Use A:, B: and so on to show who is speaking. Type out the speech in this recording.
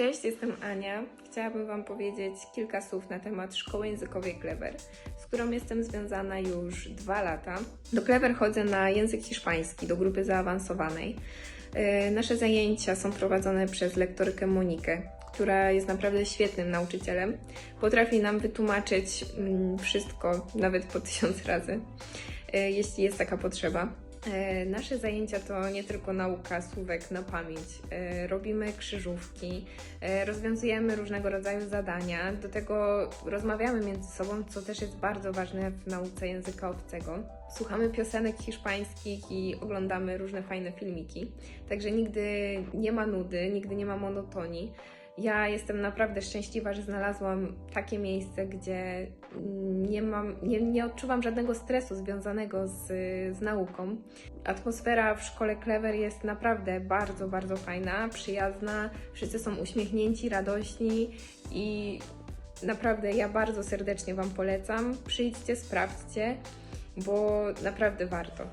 A: Cześć, jestem Ania. Chciałabym Wam powiedzieć kilka słów na temat szkoły językowej Clever, z którą jestem związana już dwa lata. Do Clever chodzę na język hiszpański, do grupy zaawansowanej. E, Nasze zajęcia są prowadzone przez lektorkę Monikę, która jest naprawdę świetnym nauczycielem. Potrafi nam wytłumaczyć mm, wszystko, nawet po tysiąc razy, e, jeśli jest taka potrzeba. E, Nasze zajęcia to nie tylko nauka słówek na pamięć. E, Robimy krzyżówki, e, rozwiązujemy różnego rodzaju zadania, do tego rozmawiamy między sobą, co też jest bardzo ważne w nauce języka obcego. Słuchamy piosenek hiszpańskich i oglądamy różne fajne filmiki, także nigdy nie ma nudy, nigdy nie ma monotonii. Ja jestem naprawdę szczęśliwa, że znalazłam takie miejsce, gdzie nie mam, nie, nie odczuwam żadnego stresu związanego z, z nauką. Atmosfera w szkole Clever jest naprawdę bardzo, bardzo fajna, przyjazna. Wszyscy są uśmiechnięci, radośni i naprawdę ja bardzo serdecznie Wam polecam. Przyjdźcie, sprawdźcie, bo naprawdę warto.